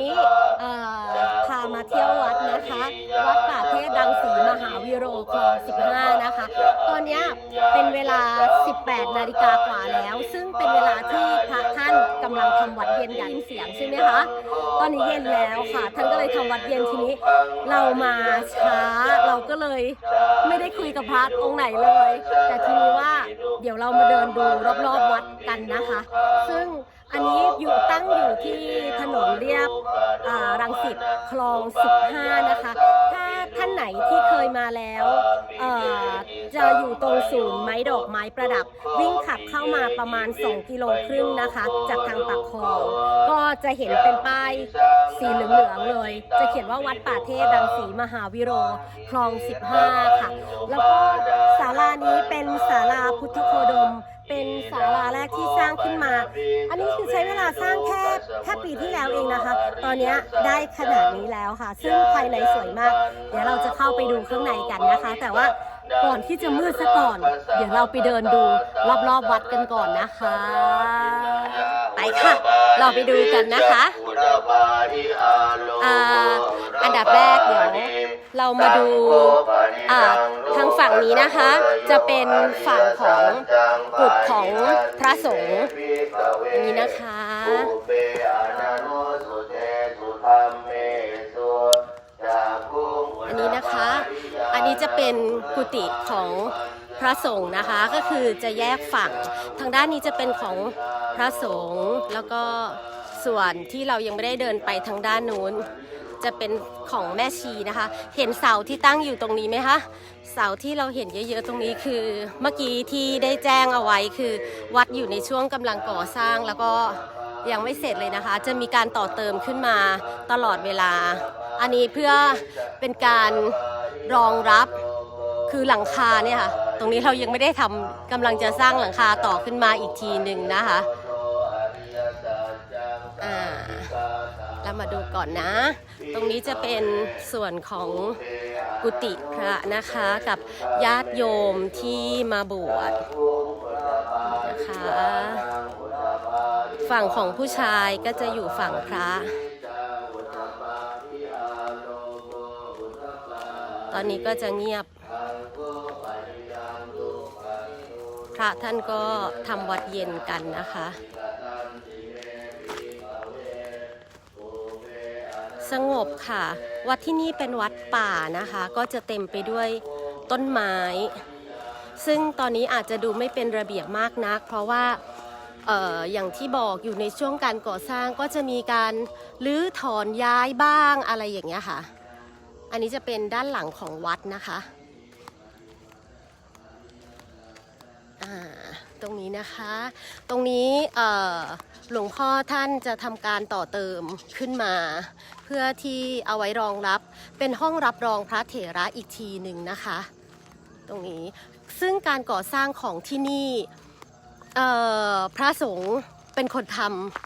นี้พามาเที่ยววัดนะคะ วัดป่าเทศดังสีมหาวิโรคลอง 15 นะคะ ตอนนี้เป็นเวลา 18 นาฬิกากว่าแล้ว ซึ่งเป็นเวลาที่พระท่านกำลังทำวัดเย็นกันเสียงใช่ไหมคะ ตอนนี้เย็นแล้วค่ะ ท่านก็เลยทำวัดเย็นทีนี้ เรามาช้าเราก็เลยไม่ได้คุยกับพระองค์ไหนเลย แต่ทีนี้ว่าเดี๋ยวเรามาเดินดูรอบๆวัดกันนะคะ ซึ่ง อันนี้อยู่ตั้งอยู่ที่ถนนเรียบรังสิตคลอง 15 นะคะ ถ้าท่านไหนที่เคยมาแล้วจะอยู่ตรงศูนย์ไม้ดอกไม้ประดับ วิ่งขับเข้ามาประมาณ 2 กิโลครึ่งนะคะ จากทางปากคลอง ก็จะเห็นเป็นป้ายสีเหลืองๆเลย จะเขียนว่าวัดป่าเทศรังสีมหาวิโรคลอง 15 ค่ะ แล้วก็ศาลานี้เป็นศาลาพุทธโคดม เป็นศาลาแรกที่สร้างขึ้นมา อันนี้คือใช้เวลาสร้างแค่แค่ปีที่แล้วเองนะคะ ตอนนี้ได้ขนาดนี้แล้วค่ะ ซึ่งภายในสวยมาก เดี๋ยวเราจะเข้าไปดูข้างในกันนะคะ แต่ว่าก่อนที่จะมืดซะก่อน เดี๋ยวเราไปเดินดูรอบๆวัดกันก่อนนะคะ ไปค่ะ เราไปดูกันนะคะออันดับแรกเดี๋ยว เรามาดูทางฝั่งนี้นะคะ จะเป็นฝั่งของกุฏของพระสงฆ์นี้นะคะอันนี้นะคะ อันนี้จะเป็นกุฏิของพระสงฆ์นะคะ ก็คือจะแยกฝั่ง ทางด้านนี้จะเป็นของพระสงฆ์แล้วก็ส่วนที่เรายังไม่ได้เดินไปทางด้านนู้น จะเป็นของแม่ชีนะคะ เห็นเสาที่ตั้งอยู่ตรงนี้ไหมคะเสาที่เราเห็นเยอะๆตรงนี้คือ เมื่อกี้ที่ได้แจ้งเอาไว้คือ วัดอยู่ในช่วงกำลังก่อสร้างแล้วก็ยังไม่เสร็จเลยนะคะ จะมีการต่อเติมขึ้นมาตลอดเวลา อันนี้เพื่อเป็นการรองรับคือหลังคาเนี่ยค่ะ ตรงนี้เรายังไม่ได้ทำกำลังจะสร้างหลังคาต่อขึ้นมาอีกทีหนึ่งนะคะอ่าเรา มาดูก่อนนะ ตรงนี้จะเป็นส่วนของกุฏิพระนะคะกับญาติโยมที่มาบวชนะคะ ฝั่งของผู้ชายก็จะอยู่ฝั่งพระ ตอนนี้ก็จะเงียบ พระท่านก็ทำวัดเย็นกันนะคะ สงบค่ะ วัดที่นี่เป็นวัดป่านะคะ ก็จะเต็มไปด้วยต้นไม้ ซึ่งตอนนี้อาจจะดูไม่เป็นระเบียบมากนัก เพราะว่าอออย่างที่บอกอยู่ในช่วงการก่อสร้างก็จะมีการรื้อถอนย้ายบ้างอะไรอย่างเงี้ยค่ะ อันนี้จะเป็นด้านหลังของวัดนะคะ อ่า ตรงนี้นะคะ ตรงนี้หลวงพ่อท่านจะทำการต่อเติมขึ้นมา เพื่อที่เอาไว้รองรับเป็นห้องรับรองพระเถระอีกทีหนึ่งนะคะ ตรงนี้ซึ่งการก่อสร้างของที่นี่พระสงฆ์เป็นคนท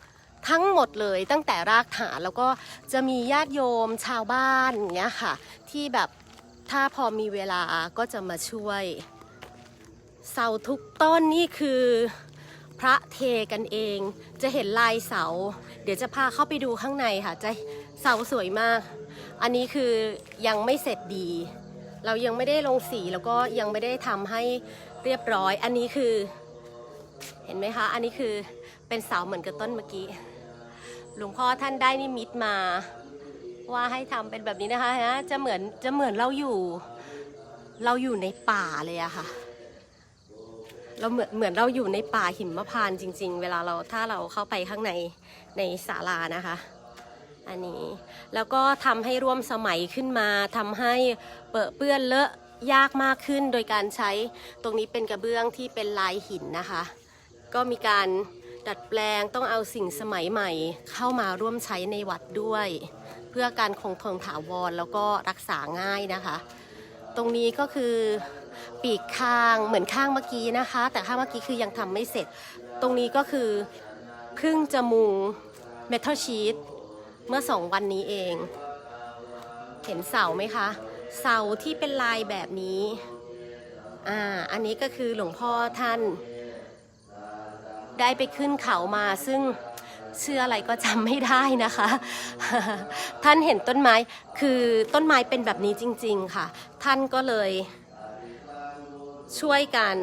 ำทั้งหมดเลยตั้งแต่รากฐานแล้วก็จะมีญาติโยมชาวบ้านเงี้ยค่ะ ที่แบบถ้าพอมีเวลาก็จะมาช่วย เสาทุกต้นนี่คือพระเทกันเอง จะเห็นลายเสา เดี๋ยวจะพาเข้าไปดูข้างในค่ะจะเสาสวยมาก อันนี้คือยังไม่เสร็จดี เรายังไม่ได้ลงสีแล้วก็ยังไม่ได้ทำให้เรียบร้อย อันนี้คือเห็นไหมคะ อันนี้คือเป็นเสาเหมือนกับต้นเมื่อกี้ หลวงพ่อท่านได้นิมิตมา ว่าให้ทำเป็นแบบนี้นะคะฮะจะเหมือนจะเหมือนเราอยู่ เราอยู่ในป่าเลยอะค่ะ เราเหมือนเหมือนเราอยู่ในป่าหิมพานต์จริง ๆ เวลาเราถ้าเราเข้าไปข้างในในศาลานะคะ อันนี้แล้วก็ทำให้ร่วมสมัยขึ้นมาทำให้เปรอะเปื้อนเลอะยากมากขึ้นโดยการใช้ตรงนี้เป็นกระเบื้องที่เป็นลายหินนะคะ ก็มีการดัดแปลงต้องเอาสิ่งสมัยใหม่เข้ามาร่วมใช้ในวัดด้วย เพื่อการคงทนถาวรแล้วก็รักษาง่ายนะคะ ตรงนี้ก็คือ ปีกข้างเหมือนข้างเมื่อกี้นะคะ แต่ข้างเมื่อกี้คือยังทำไม่เสร็จ ตรงนี้ก็คือเพึ่งจะมุงเมทัลชีตเมื่อสองวันนี้เอง เห็นเสาไหมคะ เสาที่เป็นลายแบบนี้อ่าอันนี้ก็คือหลวงพ่อท่าน ได้ไปขึ้นเขามาซึ่งเชื่ออะไรก็จำไม่ได้นะคะ ท่านเห็นต้นไม้คือต้นไม้เป็นแบบนี้จริง ๆ ค่ะ ท่านก็เลย ช่วยกัน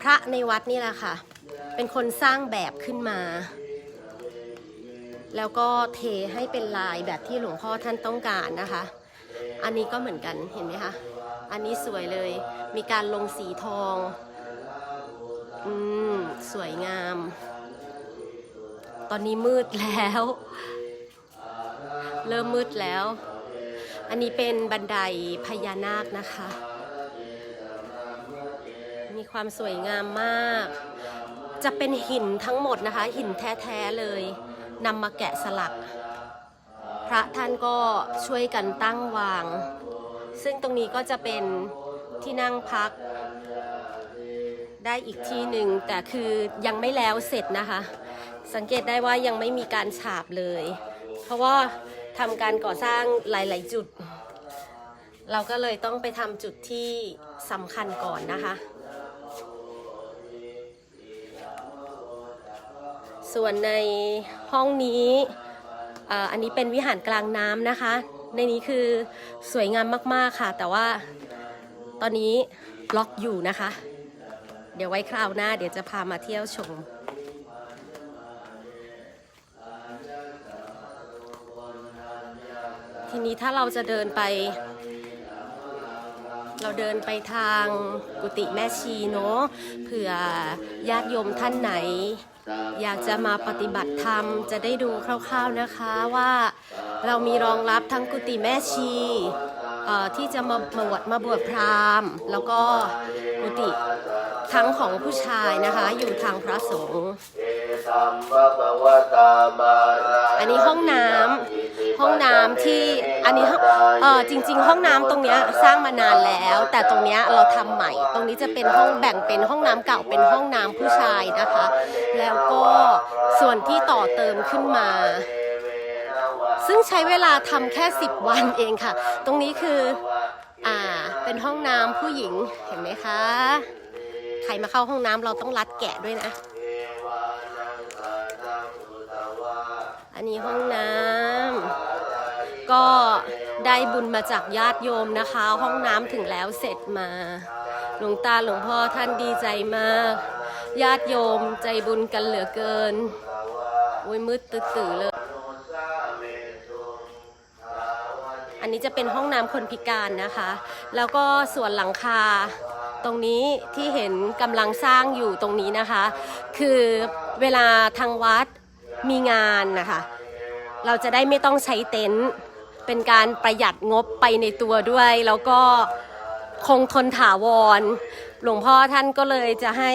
พระในวัดนี่แหละค่ะ เป็นคนสร้างแบบขึ้นมา แล้วก็เทให้เป็นลายแบบที่หลวงพ่อท่านต้องการนะคะ อันนี้ก็เหมือนกันเห็นไหมคะ อันนี้สวยเลย มีการลงสีทอง อืม สวยงาม ตอนนี้มืดแล้ว เริ่มมืดแล้ว อันนี้เป็นบันไดพญานาคนะคะ ความสวยงามมาก จะเป็นหินทั้งหมดนะคะ หินแท้ๆเลยนำมาแกะสลัก พระท่านก็ช่วยกันตั้งวาง ซึ่งตรงนี้ก็จะเป็นที่นั่งพัก ได้อีกที่หนึ่งแต่คือยังไม่แล้วเสร็จนะคะ สังเกตได้ว่ายังไม่มีการฉาบเลย เพราะว่าทำการก่อสร้างหลาย ๆ จุด เราก็เลยต้องไปทำจุดที่สำคัญก่อนนะคะ ส่วนในห้องนี้อันนี้เป็นวิหารกลางน้ำนะคะ ในนี้คือสวยงามมากๆค่ะ แต่ว่าตอนนี้ล็อกอยู่นะคะ เดี๋ยวไว้คราวหน้า เดี๋ยวจะพามาเที่ยวชม ทีนี้ถ้าเราจะเดินไป เราเดินไปทางกุฏิแม่ชีเนาะเผื่อญาติโยมท่านไหน อยากจะมาปฏิบัติธรรมจะได้ดูคร่าวๆนะคะว่าเรามีรองรับทั้งกุฏิแม่ชีที่จะมาบวชมาบวชพราหมณ์ แล้วก็กุฏิทั้งของผู้ชายนะคะอยู่ทางพระสงฆ์อันนี้ห้องน้ำ ห้องน้ำที่อันนี้ห้องเออจริง ๆ ห้องน้ำตรงเนี้ยสร้างมานานแล้ว แต่ตรงเนี้ยเราทำใหม่ ตรงนี้จะเป็นห้องแบ่งเป็นห้องน้ำเก่าเป็นห้องน้ำผู้ชายนะคะ แล้วก็ส่วนที่ต่อเติมขึ้นมา ซึ่งใช้เวลาทำแค่ 10 วันเองค่ะ ตรงนี้คืออ่าเป็นห้องน้ำผู้หญิงเห็นไหมคะ ใครมาเข้าห้องน้ำเราต้องรัดแกะด้วยนะ อันนี้ห้องน้ำ ก็ได้บุญมาจากญาติโยมนะคะ ห้องน้ำถึงแล้วเสร็จมา หลวงตาหลวงพ่อท่านดีใจมาก ญาติโยมใจบุญกันเหลือเกินโอ้ยมืดตื่อๆเลย อันนี้จะเป็นห้องน้ำคนพิการนะคะ แล้วก็ส่วนหลังคาตรงนี้ที่เห็นกำลังสร้างอยู่ตรงนี้นะคะ คือเวลาทางวัดมีงานนะคะ เราจะได้ไม่ต้องใช้เต็นท์ เป็นการประหยัดงบไปในตัวด้วย แล้วก็คงทนถาวร หลวงพ่อท่านก็เลยจะให้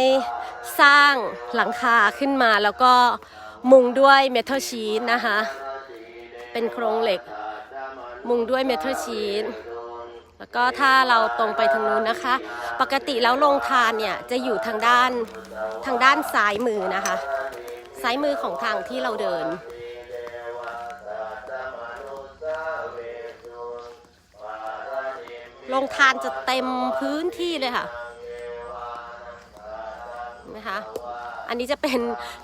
สร้างหลังคาขึ้นมา แล้วก็มุงด้วยเมทัลชีตนะคะ เป็นโครงเหล็ก มุงด้วยเมทัลชีตแล้วก็ถ้าเราตรงไปทางนู้นนะคะ ปกติแล้วโรงทานเนี่ยจะอยู่ทางด้านทางด้านซ้ายมือนะคะ ซ้ายมือของทางที่เราเดิน โรงทานจะเต็มพื้นที่เลยค่ะนไหมคะ อันนี้จะเป็น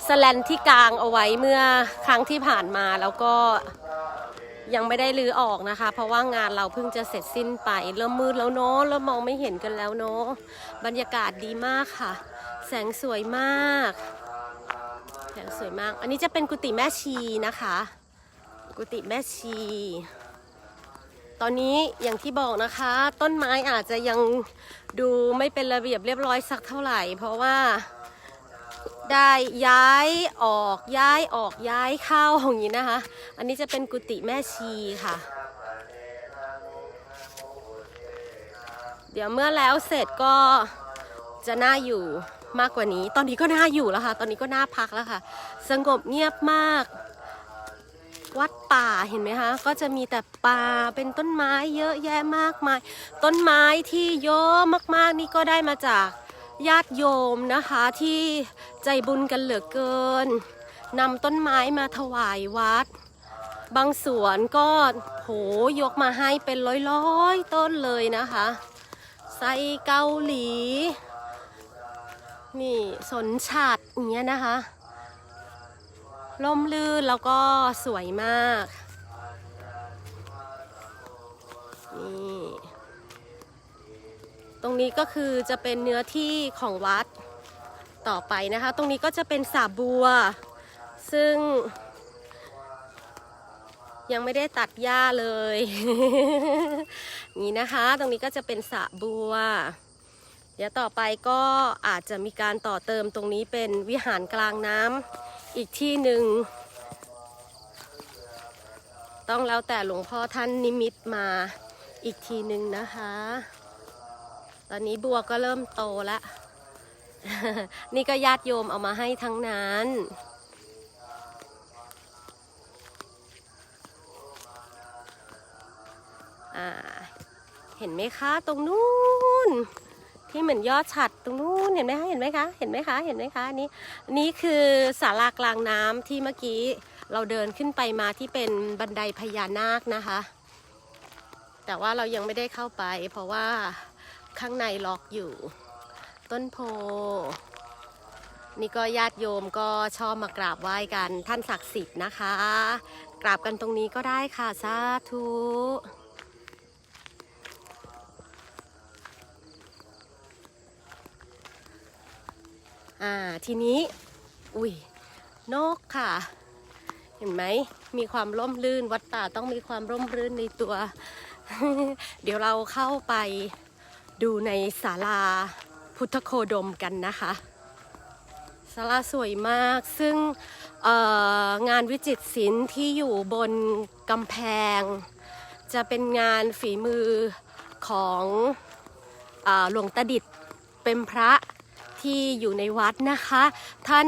สแลนที่กลางเอาไว้เมื่อครั้งที่ผ่านมาแล้วก็ยังไม่ได้รื้อออกนะคะ เพราะว่างานเราเพิ่งจะเสร็จสิ้นไป เริ่มมืดแล้วเนาะเริ่มมองไม่เห็นกันแล้วเนาะบรรยากาศดีมากค่ะ แสงสวยมากแสงสวยมาก อันนี้จะเป็นกุฏิแม่ชีนะคะ กุฏิแม่ชี ตอนนี้อย่างที่บอกนะคะ ต้นไม้อาจจะยังดูไม่เป็นระเบียบเรียบร้อยสักเท่าไหร่ เพราะว่า ได้ย้ายออกย้ายออกย้ายเข้าอย่างนี้นะคะ อันนี้จะเป็นกุฏิแม่ชีค่ะ เดี๋ยวเมื่อแล้วเสร็จก็จะน่าอยู่มากกว่านี้ ตอนนี้ก็น่าอยู่แล้วค่ะ ตอนนี้ก็น่าพักแล้วค่ะ สงบเงียบมาก วัดป่าเห็นไหมคะก็จะมีแต่ป่าเป็นต้นไม้เยอะแยะมากมาย ต้นไม้ที่เยอะมากๆนี่ก็ได้มาจากญาติโยมนะคะที่ใจบุญกันเหลือเกินนำต้นไม้มาถวายวัด บางสวนก็โหยกมาให้เป็นร้อยๆต้นเลยนะคะไซเกาหลี นี่สนฉัดอย่างเงี้ยนะคะ ล่มลื่นแล้วก็สวยมาก นี่ ตรงนี้ก็คือจะเป็นเนื้อที่ของวัดต่อไปนะคะ ตรงนี้ก็จะเป็นสาบัว ซึ่ง ยังไม่ได้ตัดหญ้าเลย นี่นะคะ ตรงนี้ก็จะเป็นสะบัว เดี๋ยวต่อไปก็อาจจะมีการต่อเติมตรงนี้เป็นวิหารกลางน้ำ อีกที่หนึ่ง ต้องแล้วแต่หลวงพ่อท่านนิมิตมาอีกทีหนึ่งนะคะ ตอนนี้บัวก็เริ่มโตแล้วนี่ก็ญาติโยมเอามาให้ทั้งนั้น เห็นไหมคะตรงนู้น ที่เหมือนยอดฉัดตรงนู้นเห็นไหมคะเห็นไหมคะเห็นไหมคะเห็นไหมคะอันนี่นี่คือศาลากลางน้ำที่เมื่อกี้เราเดินขึ้นไปมาที่เป็นบันไดพญานาคนะคะ แต่ว่าเรายังไม่ได้เข้าไป เพราะว่าข้างในล็อกอยู่ ต้นโพนี่ก็ญาติโยมก็ชอบมากราบไหว้กันท่านศักดิ์สิทธิ์นะคะ กราบกันตรงนี้ก็ได้ค่ะสาธุ อ่าทีนี้ อุ้ยนกค่ะ เห็นไหมมีความร่มรื่นวัดป่าต้องมีความร่มรื่นในตัว เดี๋ยวเราเข้าไปดูในศาลาพุทธโคดมกันนะคะศาลาสวยมาก ซึ่งงานวิจิตรศิลป์ที่อยู่บนกำแพง จะเป็นงานฝีมือของอหลวงตาดิษเป็นพระ ที่อยู่ในวัดนะคะ ท่าน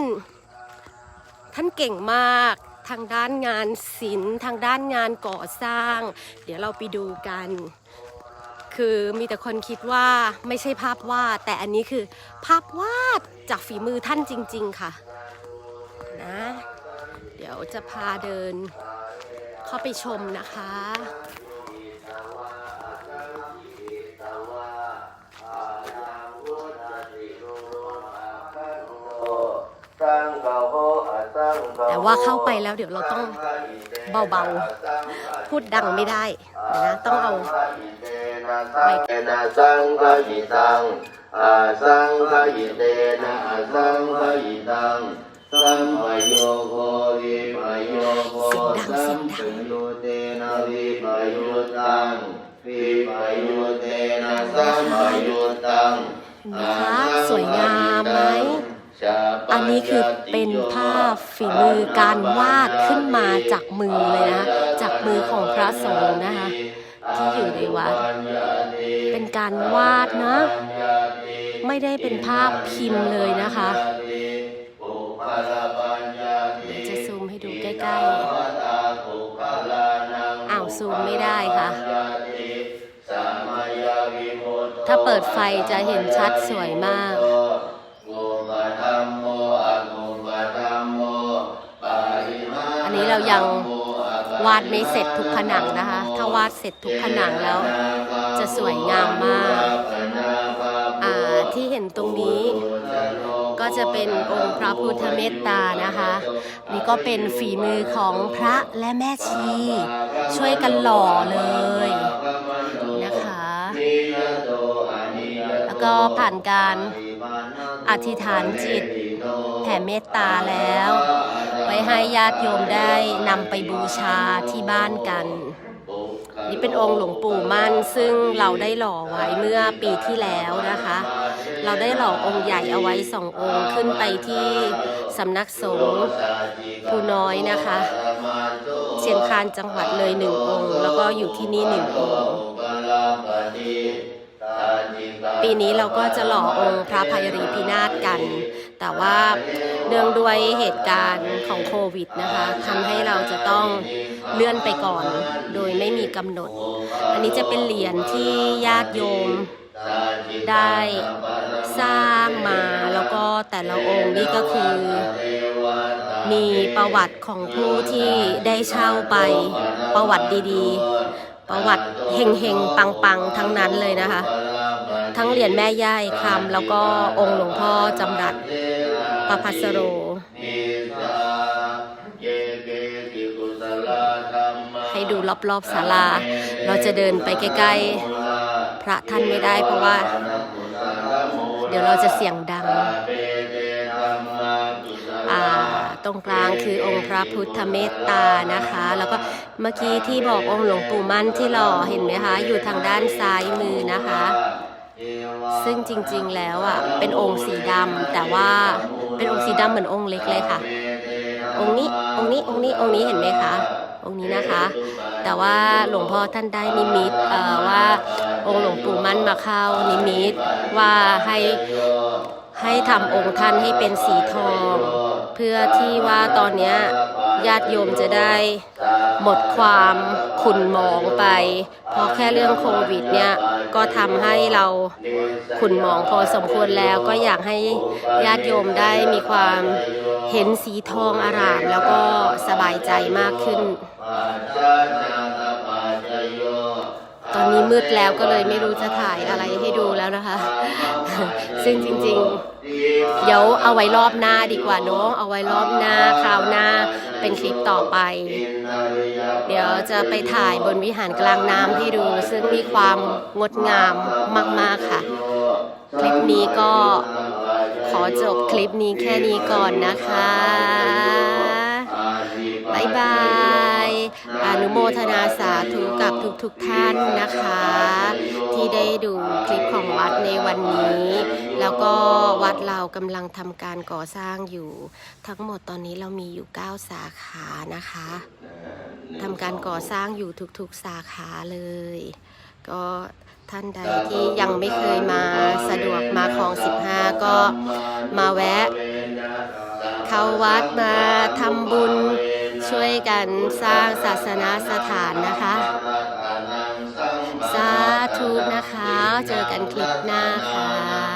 ท่านเก่งมากทางด้านงานศิลป์ทางด้านงานก่อสร้าง เดี๋ยวเราไปดูกัน คือมีแต่คนคิดว่าไม่ใช่ภาพวาด แต่อันนี้คือ ภาพวาดจากฝีมือท่านจริง ๆ ค่ะนะเดี๋ยวจะพาเดินเข้าไปชมนะคะ เข้าไปแล้วเดี๋ยวเราต้องเบาๆ พูดดังไม่ได้นะต้องเอาไมเตนะสังฆหิตังอาสังฆหิเตนะอาสังฆหิตังสัมปโยโควิปโยโคเสียงดังสัมปโยเตนะวิปโยตังวิปโยเตนะสัมปโยตังเห็นไหมคะสวยงาม อันนี้คือเป็นภาพฝีมือการวาดขึ้นมาจากมือเลยนะจากมือของพระสงฆ์นะคะที่อยู่ในวัดเป็นการวาดนะ ไม่ได้เป็นภาพพิมพ์เลยนะคะจะซูมให้ดูใกล้ๆอ้าวซูมไม่ได้ค่ะ ถ้าเปิดไฟจะเห็นชัดสวยมาก เรายังวาดไม่เสร็จทุกผนังนะคะ ถ้าวาดเสร็จทุกผนังแล้ว จะสวยงามมากอ่าที่เห็นตรงนี้ก็จะเป็นองค์พระพุทธเมตตานะคะ นี่ก็เป็นฝีมือของพระและแม่ชี ช่วยกันหล่อเลยนะคะ แล้วก็ผ่านการอธิษฐานจิต แผ่เมตตาแล้ว ไว้ให้ญาติโยมได้นำไปบูชาที่บ้านกัน นี่เป็นองค์หลวงปู่มั่นซึ่งเราได้หล่อไว้เมื่อปีที่แล้วนะคะ เราได้หล่อองค์ใหญ่เอาไว้สององค์ขึ้นไปที่สำนักสงฆ์ภูน้อยนะคะเชียงคานจังหวัดเลยหนึ่งองค์ แล้วก็อยู่ที่นี่หนึ่งองค์ปีนี้เราก็จะหล่อองค์พระภัยรีพินาศกัน แต่ว่าเนื่องด้วยเหตุการณ์ของโควิดนะคะทำให้เราจะต้องเลื่อนไปก่อน โดยไม่มีกำหนด อันนี้จะเป็นเหรียญที่ญาติโยมได้สร้างมาแล้วก็แต่ละองค์นี่ก็คือ มีประวัติของผู้ที่ได้เช่าไปประวัติดีๆ ประวัติเฮงๆ ปังๆ ทั้งนั้นเลยนะคะ ทั้งเหรียญแม่ย่ายคำแล้วก็องค์หลวงพ่อจำรัด ประพัสโรให้ดูรอบๆศาลา เราจะเดินไปใกล้ๆ พระท่านไม่ได้เพราะว่า เดี๋ยวเราจะเสียงดังอ่าตรงกลางคือองค์พระพุทธเมตตานะคะ แล้วก็เมื่อกี้ที่บอกองค์หลวงปู่มั่นที่หล่อเห็นไหมคะ อยู่ทางด้านซ้ายมือนะคะ ซึ่งจริงๆแล้วอะเป็นองค์สีดำแต่ว่า เป็นองค์สีดำเหมือนองค์เล็กเลยค่ะ องค์นี้องค์นี้องค์นี้องค์นี้เห็นไหมคะองค์นี้นะคะ แต่ว่าหลวงพ่อท่านได้นิมิตว่าองค์หลวงปู่มั่นมาเข้านิมิตว่าให้ให้ทำองค์ท่านให้เป็นสีทอง เพื่อที่ว่าตอนเนี้ย ญาติโยมจะได้หมดความขุ่นหมองไป เพราะแค่เรื่องโควิดเนี่ยก็ทำให้เราขุ่นหมองพอสมควรแล้วก็อยากให้ญาติโยมได้มีความเห็นสีทองอารามแล้วก็สบายใจมากขึ้น ตอนนี้มืดแล้วก็เลยไม่รู้จะถ่ายอะไรให้ดูแล้วนะคะ ซึ่งจริงๆ เดี๋ยวเอาไว้รอบหน้าดีกว่าเนอะเอาไว้รอบหน้าคราวหน้าเป็นคลิปต่อไป เดี๋ยวจะไปถ่ายบนวิหารกลางน้ำให้ดู ซึ่งมีความงดงามมาก ๆ ค่ะ คลิปนี้ก็ขอจบคลิปนี้แค่นี้ก่อนนะคะ บ๊ายบาย อนุโมทนาสาธุกับทุกๆทท่านนะคะ ที่ได้ดูคลิปของวัดในวันนี้ แล้วก็วัดเรากำลังทำการก่อสร้างอยู่ ทั้งหมดตอนนี้เรามีอยู่ 9 สาขานะคะทำการก่อสร้างอยู่ทุกๆสาขาเลย ก็ท่านใดที่ยังไม่เคยมาสะดวกมาคลอง 15 ก็มาแวะ เข้าวัดมาทำบุญ ช่วยกันสร้างศาสนาสถานนะคะ สาธุนะคะ เจอกันคลิปหน้าค่ะ